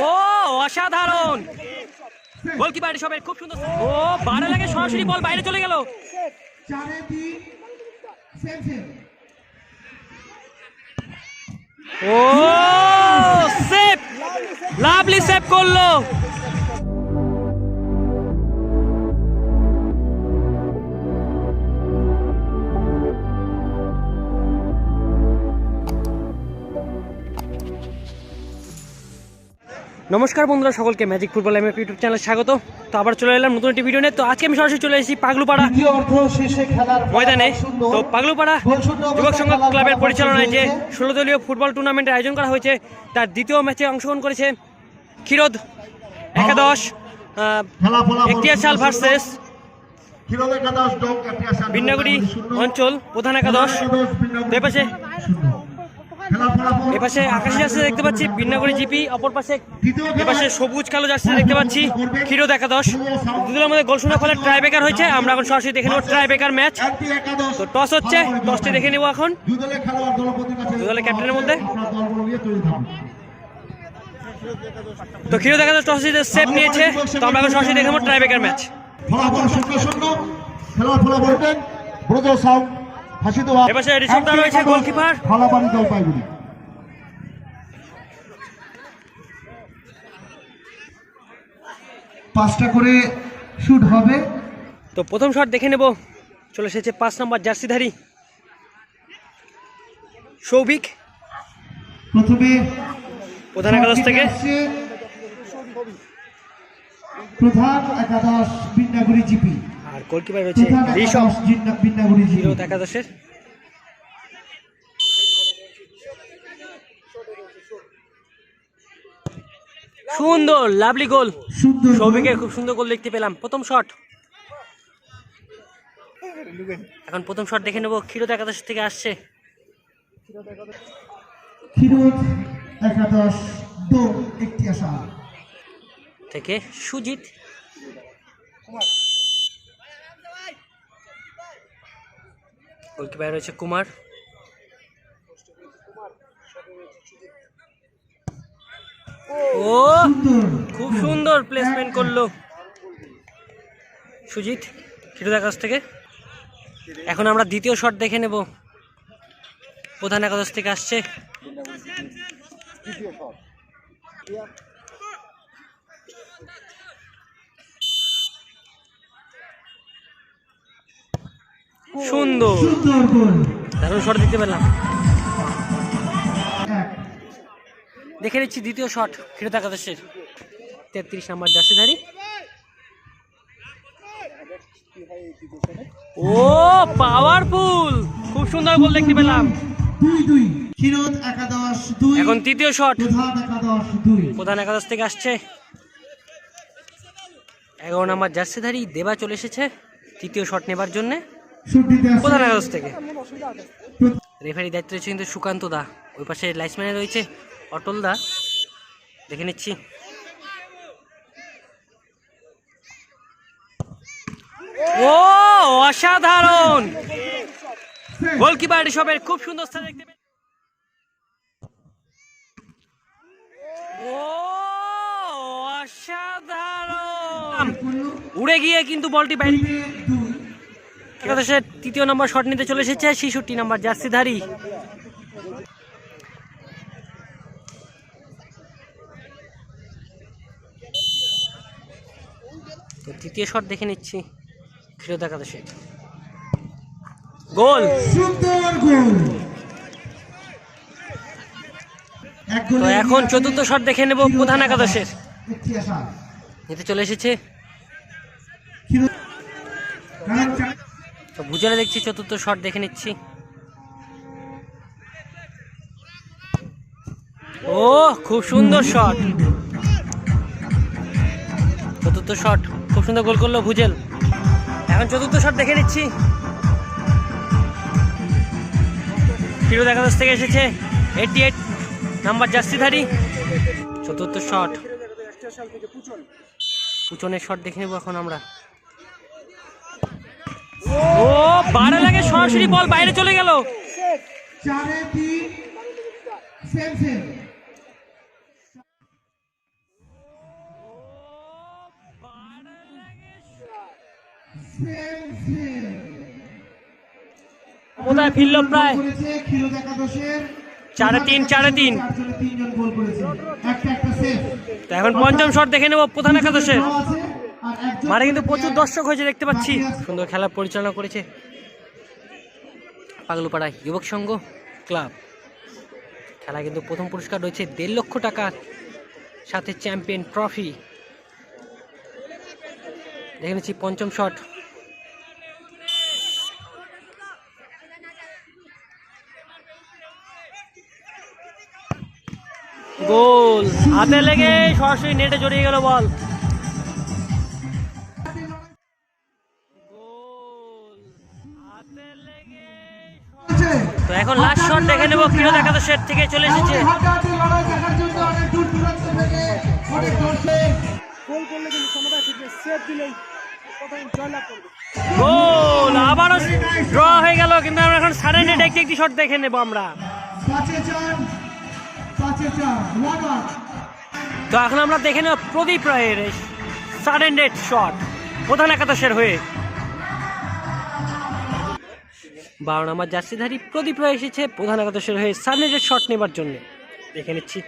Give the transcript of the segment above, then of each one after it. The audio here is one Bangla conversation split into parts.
ও, অসাধারণ। গোলকিপার সবের খুব সুন্দর ও, বারে লাগে সরাসরি বল, বাইরে চলে গেল। ও সেভ লাভলি সেভ করল। নমস্কার বন্ধুরা সকলকে ম্যাজিক ফুটবল এম ইউটিউব চ্যানেলে স্বাগত। তো আবার চলে এলাম নতুন একটি ভিডিও নিয়ে। তো আজকে আমি সরাসরি চলে এসেছি পাগলুপাড়া ময়দানে। তো পাগলুপাড়া যুবক সংঘ ক্লাবের পরিচালনায় যে ষোলো দলীয় ফুটবল টুর্নামেন্টের আয়োজন করা হয়েছে তার দ্বিতীয় ম্যাচে অংশগ্রহণ করেছে ক্ষীরোদ একাদশ শূন্য ভার্সেস বিন্নাগুড়ি অঞ্চল প্রধান একাদশ। এপাশে এপাশে আকাশি জার্সি দেখতে পাচ্ছি বিন্নাগুড়ি জিপি অপর পাশে এপাশে সবুজ কালো জার্সি দেখতে পাচ্ছি ক্ষীরোদ একাদশ। দুদলের মধ্যে গোল শূন্য ফলে ট্রাই বেকার হয়েছে। আমরা এখন সরাসরি দেখে নেব ট্রাই বেকার ম্যাচ তো টস হচ্ছে টসটি দেখে নেব এখন। দুই দলের খেলোয়াড় দলপতির কাছে দুই দলের ক্যাপ্টেনের মধ্যে? তো ক্ষীরোদ একাদশ টস সেভ নিয়েছে। তো আমরা এখন সরাসরি দেখে নেব ট্রাই বেকার ম্যাচ ফলাফল শূন্য শূন্য। খেলার ফলাফল ব্রজ সাউন্ড ফাঁসি দেওয়া। এপাশে ঋষভ দা রয়েছে গোলকিপার। ফলাফল জলপাইগুড়ি। পাঁচটা করে শুট হবে। তো প্রথম শট দেখে নেব। চলে এসেছে পাঁচ নম্বর জার্সিধারী। সৌভিক। প্রথমে প্রধান একাদশ থেকে। প্রধান একাদশ বিন্নাগুড়ি জিপি। আর গোলকিপার রয়েছে ঋষভ। একাদশের। সুন্দর লাভলি গোল সৌভিকের খুব সুন্দর গোল দেখতে পেলাম। প্রথম শট এখন প্রথম শট দেখে নেব। ক্ষীরোদ একাদশ থেকে আসছে। থেকে সুজিত। গোলকিপার রয়েছে কুমার। ও, খুব সুন্দর প্লেসমেন্ট করল। সুজিত ক্ষীরোদ একাদশ থেকে। এখন আমরা দ্বিতীয় শট দেখে নেব। প্রধান একাদশ থেকে আসছে। সুন্দর। দারুণ শট দিতে পেলাম দেখে নিচ্ছি দ্বিতীয় শট ক্ষীরোদ একাদশের। তেত্রিশ নম্বর জার্সিধারী। ও পাওয়ারফুল খুব সুন্দর গোল দেখতে পেলাম। এখন তৃতীয় শট প্রধান একাদশ থেকে আসছে। এগারো নম্বর জার্সিধারী দেবা চলে এসেছে। তৃতীয় শট নেবার জন্য। প্রধান একাদশ থেকে? রেফারি দায়িত্ব রয়েছে কিন্তু সুকান্ত দা। ওই পাশে লাইসম্যানে রয়েছে অটল দা। দেখে নিচ্ছি। ও অসাধারণ! গোলকিপার ঋষভের খুব সুন্দর স্থান দেখতে পেলেন। ও অসাধারণ! উড়ে গিয়ে কিন্তু বলটি বাইরে দুই একাদশের তৃতীয় নম্বর শট নিতে চলে এসেছে ছেষট্টি নম্বর জার্সিধারী। তো তৃতীয় শট দেখে নিচ্ছি ক্ষীরোদ একাদশের গোল! তো এখন চতুর্থ শট দেখে নেব প্রধান একাদশের। নিতে চলে এসেছে। তো ভুজালে দেখছি, চতুর্থ শট দেখে নিচ্ছি। ও, খুব সুন্দর শট চতুর্থ শট খুব সুন্দর গোল করল ভুজেল। এখন চতুর্থ শট দেখে নিচ্ছি। ফিরোজ একাদশ থেকে এসেছে এইটি এইট নাম্বার জার্সিধারী। চতুর্থ শট পুচনের শট দেখে নেব এখন আমরা। ও বাড়া লাগে সরাসরি বল বাইরে চলে গেল। কোথায় ফিরল প্রায়? চারে তিন চারে তিন। এখন পঞ্চম শট দেখে নেব প্রধান একাদশের। মাঠে কিন্তু প্রচুর দর্শক হয়েছে, দেখতে পাচ্ছি। সুন্দর খেলা পরিচালনা করেছে পাগলুপাড়া যুবক সংঘ ক্লাব। খেলা কিন্তু প্রথম পুরস্কার রয়েছে দেড় লক্ষ টাকার সাথে চ্যাম্পিয়ন ট্রফি। দেখে নিচ্ছি পঞ্চম শট। গোল। হাতে লেগে সরাসরি নেটে জড়িয়ে গেল বল। তো এখন লাস্ট শট দেখে নেব কিরো দেখাতো সেট থেকে চলে এসেছে। গোল আবারও ড্র হয়ে গেল কিন্তু আমরা এখন সাড়ে নেট একটি একটি শট দেখে নেব আমরা। তো এখন আমরা দেখে নেব প্রদীপ রায়ের সাডেন নেট শট প্রধান একাদশের হয়ে? বারো নম্বর জার্সিধারী প্রদীপ রায় এসেছে প্রধান একাদশের হয়ে সাডেনের শট নেবার জন্য। দেখে নিচ্ছি।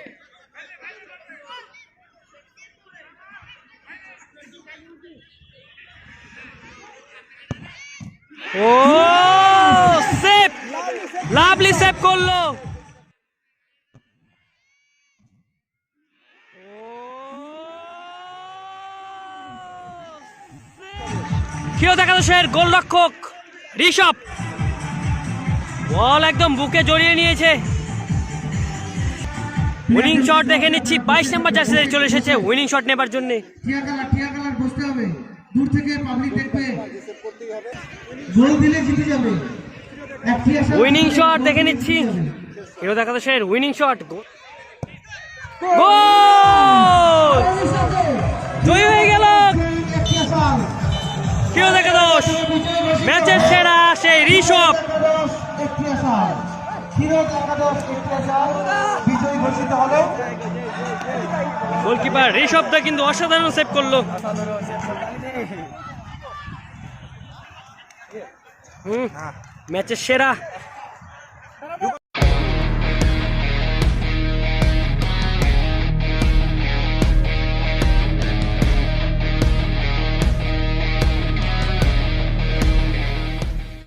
ও সেভ লাভলি সেভ করল। একাদশের গোলরক্ষক ঋষভ। বল একদম বুকে জড়িয়ে নিয়েছে। উইনিং শট দেখে নিচ্ছি বাইশ নম্বর জার্সিতে চলে এসেছে উইনিং শট নেবার জন্য। টিয়া কালার টিয়া কালার বসতে হবে। দূর থেকে পাবলিক দেখবে। গোল দিলে জিতে যাবে। এক টিয়া সামনে উইনিং শট দেখে নিচ্ছি। জিতে যাবে। হিরো একাদশের উইনিং শট গোল! জয় হয়ে গেল। একাদশ বিজয় ঘোষিত ম্যাচের সেরা সেই ঋষভ। একাদশ এক টিয়া সাল। হিরো একাদশ এক বিজয়ী ঘোষিত হলো গোলকিপার ঋষভটা কিন্তু অসাধারণ সেভ করল হুম, ম্যাচের সেরা